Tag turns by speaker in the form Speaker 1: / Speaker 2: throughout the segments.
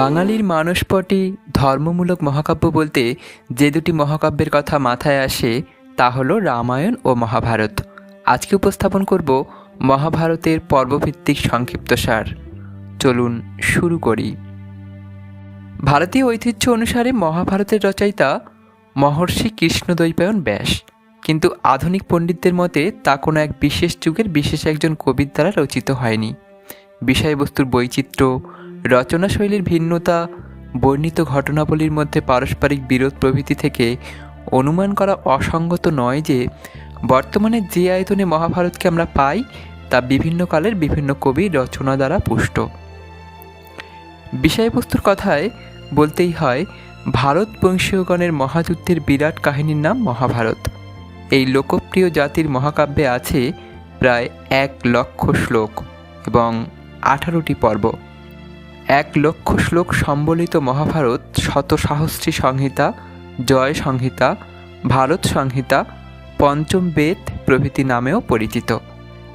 Speaker 1: বাঙালির মানসপটে ধর্মমূলক মহাকাব্য বলতে যে দুটি মহাকাব্যের কথা মাথায় আসে তা হলো রামায়ণ ও মহাভারত। আজকে উপস্থাপন করব মহাভারতের পর্বভিত্তিক সংক্ষিপ্তসার। চলুন শুরু করি। ভারতীয় ঐতিহ্য অনুসারে মহাভারতের রচয়িতা মহর্ষি কৃষ্ণদ্বৈপায়ন ব্যাস। কিন্তু আধুনিক পণ্ডিতদের মতে তা কোনো এক বিশেষ যুগের বিশেষ একজন কবির দ্বারা রচিত হয়নি। বিষয়বস্তুর বৈচিত্র্য রচনাশৈলীর ভিন্নতা, বর্ণিত ঘটনাবলীর মধ্যে পারস্পরিক বিরোধ প্রভৃতি থেকে অনুমান করা অসঙ্গত নয় যে, বর্তমানে যে আয়তনে মহাভারতকে আমরা পাই, তা বিভিন্ন কালের বিভিন্ন কবির রচনা দ্বারা পুষ্ট। বিষয়বস্তুর কথায় বলতেই হয়, ভারত বংশীয়গণের মহাযুদ্ধের বিরাট কাহিনীর নাম মহাভারত। এই লোকপ্রিয় জাতির মহাকাব্যে আছে প্রায় এক লক্ষ শ্লোক এবং আঠারোটি পর্ব। এক লক্ষ শ্লোক সম্বলিত মহাভারত শত সহস্রী সংহিতা, জয় সংহিতা, ভারত সংহিতা, পঞ্চম বেদ প্রভৃতি নামেও পরিচিত।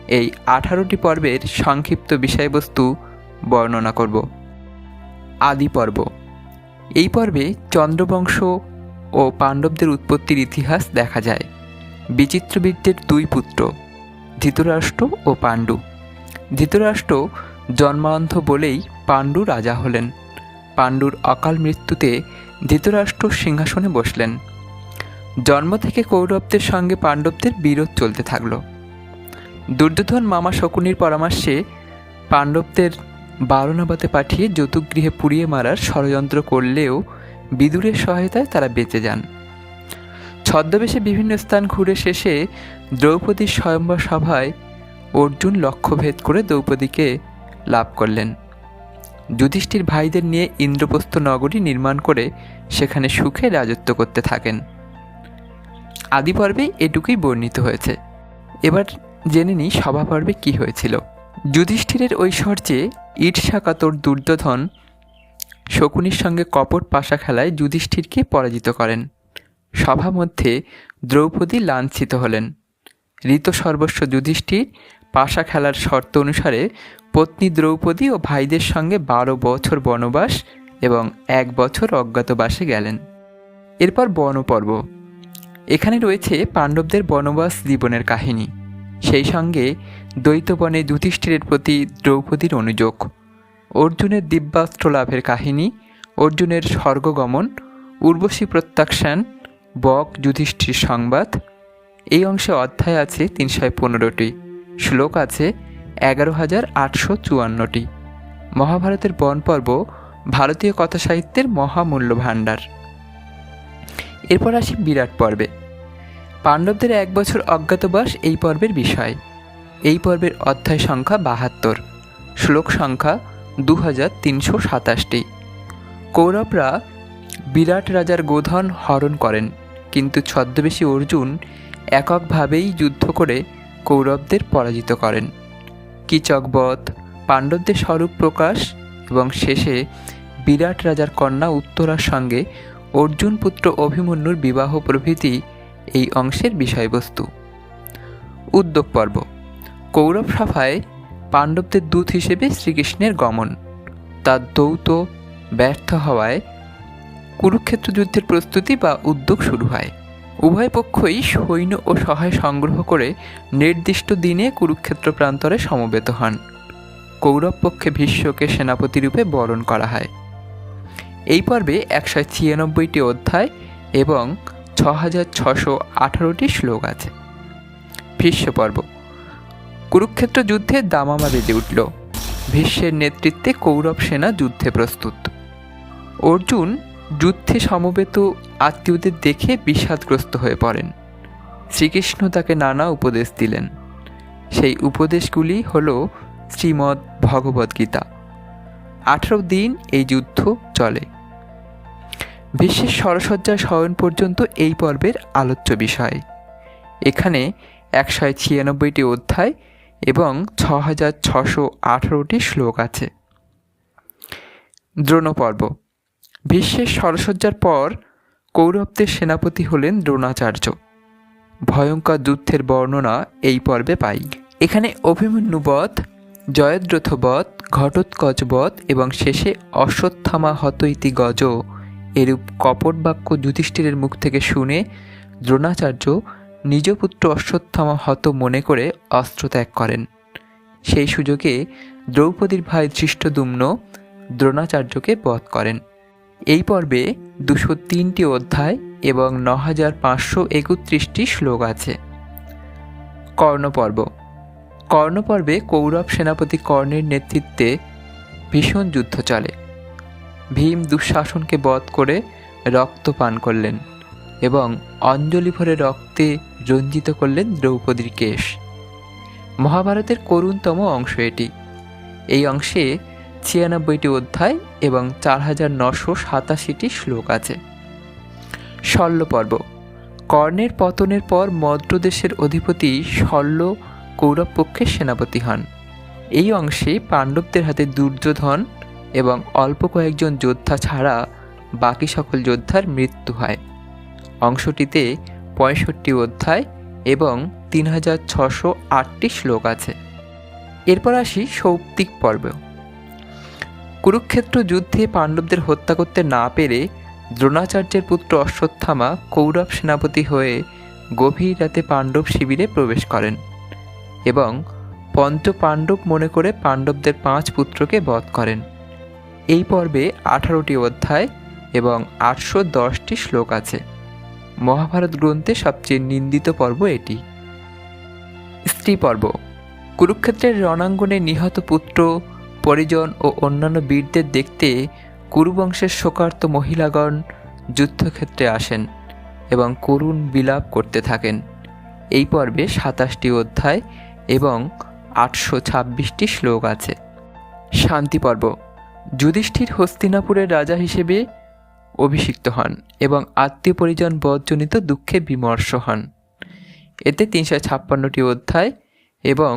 Speaker 1: এই আঠারোটি পর্বের সংক্ষিপ্ত বিষয়বস্তু বর্ণনা করব। আদি পর্ব। এই পর্বে চন্দ্রবংশ ও পাণ্ডবদের উৎপত্তির ইতিহাস দেখা যায়। বিচিত্রবীরদের দুই পুত্র, ধৃতরাষ্ট্র ও পাণ্ডু। ধৃতরাষ্ট্র জন্মান্ধ বলেই পাণ্ডু রাজা হলেন। পাণ্ডুর অকাল মৃত্যুতে ধৃতরাষ্ট্র সিংহাসনে বসলেন। জন্ম থেকে কৌরবদের সঙ্গে পাণ্ডবদের বিরোধ চলতে থাকল। দুর্যোধন মামা শকুনির পরামর্শে পাণ্ডবদের বারণাবাতে পাঠিয়ে যতুগৃহে পুড়িয়ে মারার ষড়যন্ত্র করলেও বিদুরের সহায়তায় তারা বেঁচে যান। ছদ্মবেশে বিভিন্ন স্থান ঘুরে শেষে দ্রৌপদীর স্বয়ম্বর সভায় অর্জুন লক্ষ্যভেদ করে দ্রৌপদীকে লাভ করলেন। যুধিষ্ঠির ভাইদের নিয়ে ইন্দ্রপ্রস্থ নগরী নির্মাণ করে সেখানে সুখে রাজত্ব করতে থাকেন। আদি পর্বেই এটুকুই বর্ণিত হয়েছে। এবার জেনে নিই সভা পর্বে কী হয়েছিল। যুধিষ্ঠিরের ঐশ্বর্যে ঈর্ষাকাতর দুর্যোধন শকুনির সঙ্গে কপট পাশা খেলায় যুধিষ্ঠিরকে পরাজিত করেন। সভা মধ্যে দ্রৌপদী লাঞ্ছিত হলেন। ঋত সর্বস্ব যুধিষ্ঠির পাশা খেলার শর্ত অনুসারে পত্নী দ্রৌপদী ও ভাইদের সঙ্গে বারো বছর বনবাস এবং এক বছর অজ্ঞাতবাসে গেলেন। এরপর বনপর্ব। এখানে রয়েছে পাণ্ডবদের বনবাস জীবনের কাহিনী। সেই সঙ্গে দ্বৈতবনে যুধিষ্ঠিরের প্রতি দ্রৌপদীর অনুযোগ। অর্জুনের দিব্যাস্ত্র লাভের কাহিনী, অর্জুনের স্বর্গগমন, উর্বশী প্রত্যাখ্যান, বক যুধিষ্ঠির সংবাদ, এই অংশে অধ্যায় আছে তিনশো পনেরোটি। শ্লোক আছে এগারো হাজার আটশো চুয়ান্নটি। মহাভারতের বন পর্ব ভারতীয় কথা সাহিত্যের মহামূল্য ভাণ্ডার এরপর আসি বিরাট পর্বে। পাণ্ডবদের এক বছর অজ্ঞাতবাস এই পর্বের বিষয়। এই পর্বের অধ্যায় সংখ্যা বাহাত্তর। শ্লোক সংখ্যা দু হাজার তিনশো সাতাশটি। কৌরবরা বিরাট রাজার গোধন হরণ করেন, কিন্তু ছদ্মবেশী অর্জুন এককভাবেই যুদ্ধ করে কৌরবদের পরাজিত করেন। কীচকবধ, পাণ্ডবদের স্বরূপ প্রকাশ এবং শেষে বিরাট রাজার কন্যা উত্তরার সঙ্গে অর্জুন পুত্র অভিমন্যুর বিবাহ প্রভৃতি এই অংশের বিষয়বস্তু। উদ্যোগ পর্ব। কৌরব সভায় পাণ্ডবদের দূত হিসেবে শ্রীকৃষ্ণের গমন। তার দৌত ব্যর্থ হওয়ায় কুরুক্ষেত্র যুদ্ধের প্রস্তুতি বা উদ্যোগ শুরু হয়। উভয় পক্ষই সৈন্য ও সহায় সংগ্রহ করে নির্দিষ্ট দিনে কুরুক্ষেত্র প্রান্তরে সমবেত হন। কৌরব পক্ষে ভীষ্মকে সেনাপতি রূপে বরণ করা হয়। এই পর্বে একশো ছিয়ানব্বইটি অধ্যায় এবং ছ হাজার ছশো আঠারোটি শ্লোক আছে। ভীষ্ম পর্ব। কুরুক্ষেত্র যুদ্ধে দামামা বেজে উঠল। ভীষ্মের নেতৃত্বে কৌরব সেনা যুদ্ধে প্রস্তুত। অর্জুন যুদ্ধে সমবেত আত্মীয়দের দেখে বিষাদগ্রস্ত হয়ে পড়েন। শ্রীকৃষ্ণ তাকে নানা উপদেশ দিলেন। সেই উপদেশগুলি হল শ্রীমদ্ ভগবদ্গীতা আঠারো দিন এই যুদ্ধ চলে। বিশ্বের সরসজ্জা শয়ন পর্যন্ত এই পর্বের আলোচ্য বিষয়। এখানে একশো ছিয়ানব্বইটি অধ্যায় এবং ছ হাজার ছশো আঠারোটি শ্লোক আছে। দ্রোণ পর্ব বিশ্বের সরসজ্জার পর কৌরবদের সেনাপতি হলেন দ্রোণাচার্য। ভয়ঙ্কর যুদ্ধের বর্ণনা এই পর্বে পাই। এখানে অভিমন্যুবধ জয়দ্রথবধ ঘটোৎকচবধ এবং শেষে অশ্বত্থামা হত ইতি গজ এরূপ কপট বাক্য যুধিষ্ঠিরের মুখ থেকে শুনে দ্রোণাচার্য নিজ পুত্র অশ্বত্থামা হত মনে করে অস্ত্র ত্যাগ করেন। সেই সুযোগে দ্রৌপদীর ভাই ধৃষ্টদুম্ন দ্রোণাচার্যকে বধ করেন। এই পর্বে দুশো তিনটি অধ্যায় এবং ন হাজার পাঁচশো একত্রিশটি শ্লোক আছে। কর্ণপর্ব। কর্ণপর্বে কৌরব সেনাপতি কর্ণের নেতৃত্বে ভীষণ যুদ্ধ চলে। ভীম দুঃশাসনকে বধ করে রক্ত পান করলেন এবং অঞ্জলি ভরে রক্তে রঞ্জিত করলেন দ্রৌপদীর কেশ। মহাভারতের করুণতম অংশ এটি। এই অংশে ছিয়ানব্বইটি অধ্যায় এবং চার হাজার নশো সাতাশিটি শ্লোক আছে। শল্য পর্ব। কর্ণের পতনের পর মদ্রদেশের অধিপতি শল্য কৌরব পক্ষের সেনাপতি হন। এই অংশে পাণ্ডবদের হাতে দুর্যোধন এবং অল্প কয়েকজন যোদ্ধা ছাড়া বাকি সকল যোদ্ধার মৃত্যু হয়। অংশটিতে পঁয়ষট্টি অধ্যায় এবং তিন হাজার ছশো আটটি শ্লোক আছে। এরপর আসি সৌপ্তিক পর্ব। কুরুক্ষেত্র যুদ্ধে পাণ্ডবদের হত্যা করতে না পেরে দ্রোণাচার্যের পুত্র অশ্বত্থামা কৌরব সেনাপতি হয়ে গভীর রাতে পাণ্ডব শিবিরে প্রবেশ করেন এবং পঞ্চ পাণ্ডব মনে করে পাণ্ডবদের পাঁচ পুত্রকে বধ করেন। এই পর্বে আঠারোটি অধ্যায় এবং আটশো দশটি শ্লোক আছে। মহাভারত গ্রন্থে সবচেয়ে নিন্দিত পর্ব এটি। স্ত্রী পর্ব। কুরুক্ষেত্রের রণাঙ্গনে নিহত পুত্র পরিজন ও অন্যান্য বীরদের দেখতে কুরুবংশের শোকার্ত মহিলাগণ যুদ্ধক্ষেত্রে আসেন এবং করুণ বিলাপ করতে থাকেন। এই পর্বে সাতাশটি অধ্যায় এবং আটশো ছাব্বিশটি শ্লোক আছে। শান্তি পর্ব। যুধিষ্ঠির হস্তিনাপুরের রাজা হিসেবে অভিষিক্ত হন এবং আত্মীয় পরিজন বধজনিত দুঃখে বিমর্ষ হন। এতে তিনশো ছাপ্পান্নটি অধ্যায় এবং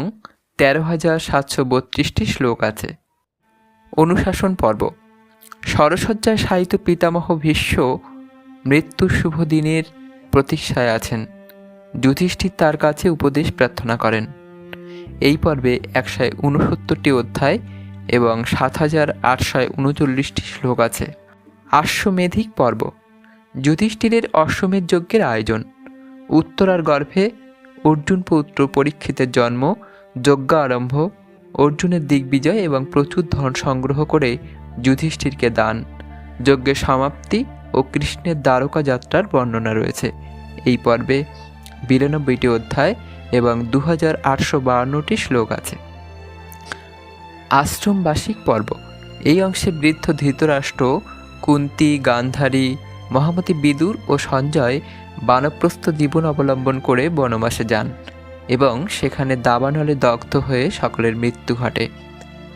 Speaker 1: তেরো হাজার সাতশো বত্রিশটি শ্লোক আছে। অনুশাসন পর্ব। সরসজ্জায় সাহিত্য পিতামহ ভীষ্ম মৃত্যুর শুভ দিনের প্রতীক্ষায় আছেন। যুধিষ্ঠির তার কাছে উপদেশ প্রার্থনা করেন। এই পর্বে একশো উনসত্তরটি অধ্যায় এবং সাত হাজার আটশো উনচল্লিশটি শ্লোক আছে। আশ্বমেধিক পর্ব। যুধিষ্ঠিরের অশ্বমেধ যজ্ঞের আয়োজন। উত্তরার গর্ভে অর্জুন পুত্র পরীক্ষিতের জন্ম যজ্ঞ আরম্ভ, অর্জুনের দিগ্বিজয় এবং প্রচুর ধন সংগ্রহ করে যুধিষ্ঠিরকে দান। যজ্ঞের সমাপ্তি ও কৃষ্ণের দ্বারকা যাত্রার বর্ণনা রয়েছে। এই পর্বে বিরানব্বইটি অধ্যায় এবং দু হাজার আটশো বাহান্নটি শ্লোক আছে। আশ্রমবাসিক পর্ব। এই অংশে বৃদ্ধ ধৃতরাষ্ট্র, কুন্তি, গান্ধারী, মহামতি বিদুর ও সঞ্জয় বানপ্রস্থ জীবন অবলম্বন করে বনবাসে যান। এবং সেখানে দাবানলে দগ্ধ হয়ে সকলের মৃত্যু ঘটে।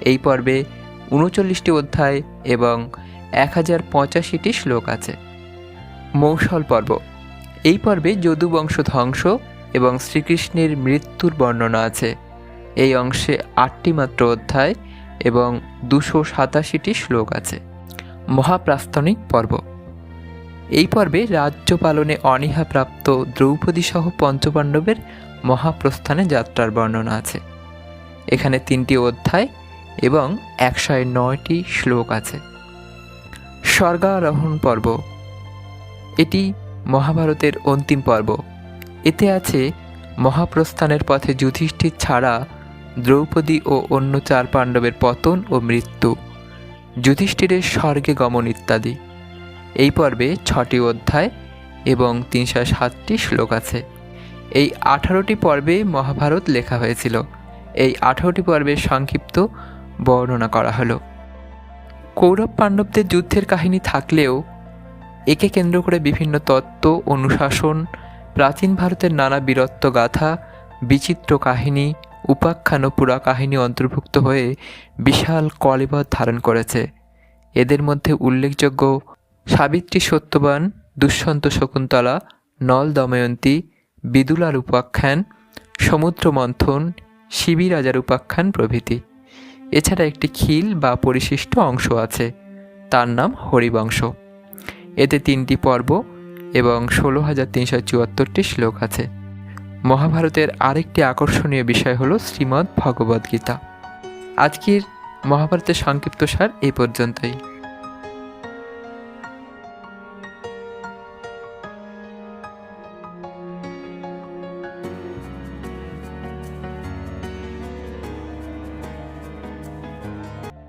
Speaker 1: এই পর্বে উনচল্লিশটি অধ্যায় এবং এক হাজার পঁচাশিটি শ্লোক আছে। মৌসল পর্ব। এই পর্বে যদুবংশ ধ্বংস এবং শ্রীকৃষ্ণের মৃত্যুর বর্ণনা আছে। এই অংশে আটটি মাত্র অধ্যায় এবং দুশো সাতাশিটি শ্লোক আছে। মহাপ্রাস্তনিক পর্ব। এই পর্বে রাজ্য পালনে অনীহাপ্রাপ্ত দ্রৌপদী সহ পঞ্চপাণ্ডবের মহাপ্রস্থানে যাত্রার বর্ণনা আছে। এখানে তিনটি অধ্যায় এবং একশো নয়টি শ্লোক আছে। স্বর্গারোহণ পর্ব। এটি মহাভারতের অন্তিম পর্ব। এতে আছে মহাপ্রস্থানের পথে যুধিষ্ঠির ছাড়া দ্রৌপদী ও অন্য চার পাণ্ডবের পতন ও মৃত্যু, যুধিষ্ঠিরের স্বর্গে গমন ইত্যাদি। এই পর্বে ছটি অধ্যায় এবং তিনশো সাতটি শ্লোক আছে। এই আঠারোটি পর্বে মহাভারত লেখা হয়েছিল। এই আঠারোটি পর্বের সংক্ষিপ্ত বর্ণনা করা হলো। কৌরব পাণ্ডবদের যুদ্ধের কাহিনী থাকলেও একে কেন্দ্র করে বিভিন্ন তত্ত্ব, অনুশাসন, প্রাচীন ভারতের নানা বীরত্ব গাথা, বিচিত্র কাহিনী, উপাখ্যান ও পুরা কাহিনী অন্তর্ভুক্ত হয়ে বিশাল কলিবর ধারণ করেছে। এদের মধ্যে উল্লেখযোগ্য সাবিত্রী সত্যবান দুষ্যন্ত শকুন্তলা, নল দময়ন্তী, বিদুলার উপাখ্যান, সমুদ্র মন্থন, শিবিরাজার উপাখ্যান প্রভৃতি। এছাড়া একটি খিল বা পরিশিষ্ট অংশ আছে। তার নাম হরিবংশ। এতে তিনটি পর্ব এবং ষোলো হাজার তিনশো চুয়াত্তরটি শ্লোক আছে। মহাভারতের আরেকটি আকর্ষণীয় বিষয় হলো শ্রীমদ্ ভগবদ্গীতা আজকের মহাভারতের সংক্ষিপ্ত সার এই পর্যন্তই।